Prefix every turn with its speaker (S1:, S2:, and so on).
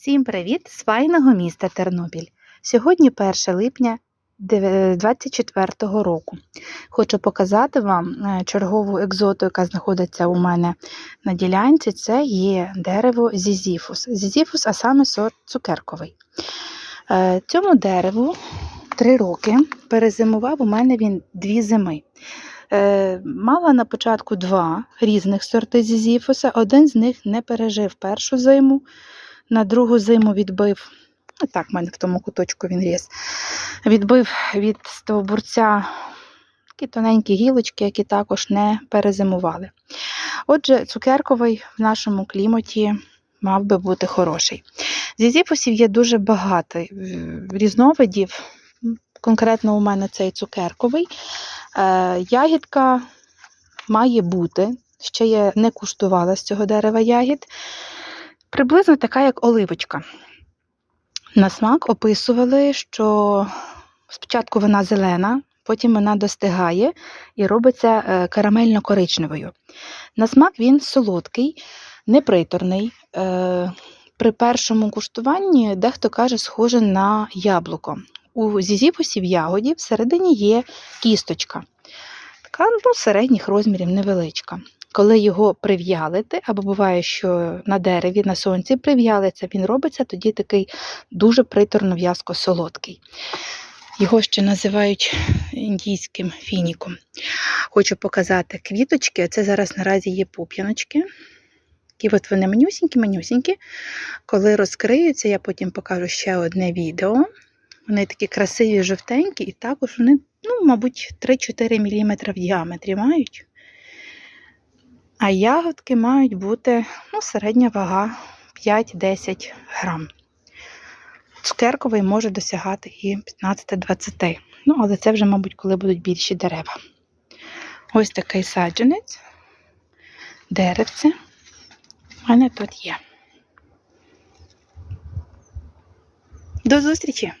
S1: Всім привіт з файного міста Тернопіль. Сьогодні 1 липня 2024 року. Хочу показати вам е, чергову екзоту, яка знаходиться у мене на ділянці. Це є дерево Зізіфус. Зізіфус, а саме сорт цукерковий. Е, Цьому дереву 3 роки перезимував у мене він дві зими. Е, Мала на початку два різних сорти зізіфуса. Один з них не пережив першу зиму, на другу зиму відбив. Ну, так, в мене в тому куточку він ріс. Відбив від стовбурця такі тоненькі гілочки, які також не перезимували. Отже, цукерковий в нашому кліматі мав би бути хороший. Зізіфусів є дуже багато е, різновидів. Конкретно у мене цей цукерковий. Е, Ягідка має бути. Ще я не куштувала з цього дерева ягід. Приблизно така, як оливочка. На смак описували, що спочатку вона зелена, потім вона достигає і робиться е, карамельно-коричневою. На смак він солодкий, неприторний. Е, При першому куштуванні дехто каже, схоже на яблуко. У зізіпусі в ягоді всередині є кісточка, така ну, середніх розмірів невеличка. Коли його прив'ялити, або буває, що на дереві, на сонці прив'ялиться, він робиться тоді такий дуже приторно в'язко солодкий. Його ще називають індійським фініком. Хочу показати квіточки. Це зараз наразі є пуп'яночки. Такі от вони манюсінькі-манюсінькі. Коли розкриються, я потім покажу ще одне відео. Вони такі красиві, жовтенькі, і також вони, ну, мабуть, 3-4 мм в діаметрі мають. А ягодки мають бути ну, середня вага 5-10 грам. Цукерковий може досягати і 15-20. Ну, але це вже, мабуть, коли будуть більші дерева. Ось такий саджанець, деревце. У мене тут є. До зустрічі!